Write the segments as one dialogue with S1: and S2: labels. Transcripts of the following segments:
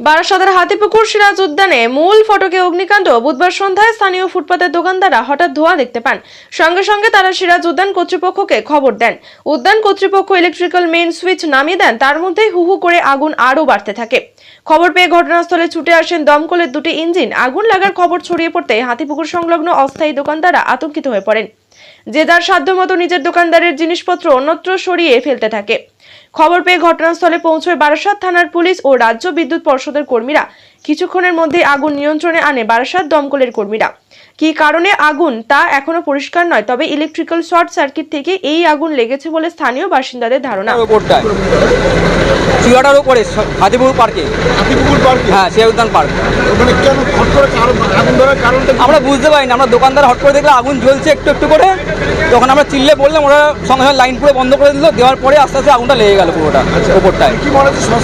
S1: বারাসাতের হাতিপুকুর সিরাজ উদ্যানে মূল ফটকে অগ্নিকাণ্ড। বুধবার সন্ধ্যায় স্থানীয় ফুটপাতের দোকানদাররা হঠাৎ ধোঁয়া দেখতে পান। সঙ্গে সঙ্গে তারা সিরাজ উদ্যান কর্তৃপক্ষকে খবর দেন। উদ্যান কর্তৃপক্ষ ইলেকট্রিক্যাল মেইন সুইচ নামিয়ে দেন, তার মধ্যেই হু হু করে আগুন আরও বাড়তে থাকে। খবর পেয়ে ঘটনাস্থলে ছুটে আসেন দমকলের দুটি ইঞ্জিন। আগুন লাগার খবর ছড়িয়ে পড়তে হাতিপুকুর সংলগ্ন অস্থায়ী দোকানদাররা আতঙ্কিত হয়ে পড়েন। যে যার সাধ্যমতো নিজের দোকানদারের জিনিসপত্র অন্যত্র সরিয়ে ফেলতে থাকে। খবর পেয়ে ঘটনাস্থলে পৌঁছয় বারাসাত থানার পুলিশ ও রাজ্য বিদ্যুৎ পর্ষদের কর্মীরা। কিছুক্ষণের মধ্যে আগুন নিয়ন্ত্রণে আনে বারাসাত দমকলের কর্মীরা। কী কারণে আগুন তা এখনও পরিষ্কার নয় তবে ইলেকট্রিক্যাল শর্ট সার্কিট থেকে এই আগুন লেগেছে বলে স্থানীয় বাসিন্দাদের ধারণা।
S2: চুয়াটার ওপরে স- হাতিপুর পার্কে।
S3: হাতিপুকুর পার্কে?
S2: হ্যাঁ সে উদ্যান পার্ক।
S3: মানে কেন হট করে কারণ আগুন ধরার কারণটা
S2: আমরা বুঝতে পারিনি। আমরা দোকানদার হট করে দেখলাম আগুন জ্বলছে একটু একটু করে। তখন আমরা চিল্লে বললাম ওরা সঙ্গে সঙ্গে লাইন পুরো বন্ধ করে দিল দেওয়ার পরে আস্তে আস্তে আগুনটা লেগে গেল পুরোটা ওপরটায়
S3: কি মনে হচ্ছে শর্ট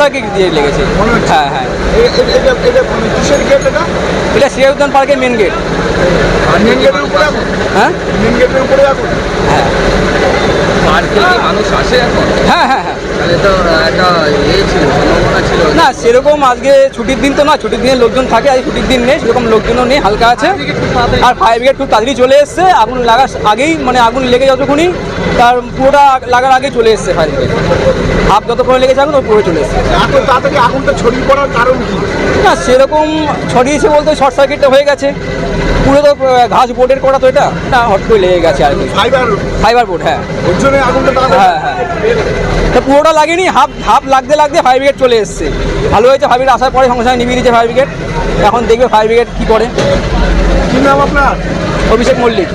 S3: সার্কিট
S2: দিয়ে লেগেছে। হ্যাঁ হ্যাঁ।
S3: এটা এটা মানে কিসের গেট এটা?
S2: এটা সে উদ্যান পার্কের মেন গেট
S3: মেন গেটের উপরে
S2: হ্যাঁ?
S3: মেন গেটের উপরে আগুন?
S4: পার্কে মানুষ আসে এখন?
S2: হ্যাঁ হ্যাঁ হ্যাঁ।
S4: তাহলে তো একটা ইয়ে ছিল
S2: না সেরকম আজকে ছুটির দিন তো না ছুটির দিনে লোকজন থাকে আজ ছুটির দিন নেই সেরকম লোকজনও নেই হালকা আছে। আর ফায়ার ব্রিগেড খুব তাড়াতাড়ি চলে এসছে আগুন লাগার আগেই মানে আগুন লেগে যতক্ষণই তার পুরোটা লাগার আগে চলে এসছে ফায়ার ব্রিগেড হাফ যতক্ষণ লেগেছে আগুন তত পুরো চলে এসছে।
S3: তাড়াতাড়ি আগুনটা ছড়িয়ে পড়ার কারণ কি?
S2: না সেরকম ছড়িয়েছে বলতে শর্ট সার্কিটটা হয়ে গেছে। পুরো তো ঘাস বোর্ডের করা তো এটা? না হট করে লেগে গেছে আর কি
S3: ফাইবার
S2: ফাইবার বোর্ড হ্যাঁ।
S3: ওর জন্য আগুনটা
S2: হ্যাঁ হ্যাঁ। তো পুরোটা লাগেনি হাফ হাফ লাগতে লাগতে ফায়ার ব্রিগেড চলে এসছে। ভালো হয়েছে ফায়ার ব্রিগেড আসার পরে সঙ্গে সঙ্গে নিভিয়ে দিয়েছে ফায়ার ব্রিগেড এখন দেখবে ফায়ার ব্রিগেড কী করে।
S3: কি নাম আপনার?
S2: অভিষেক মল্লিক।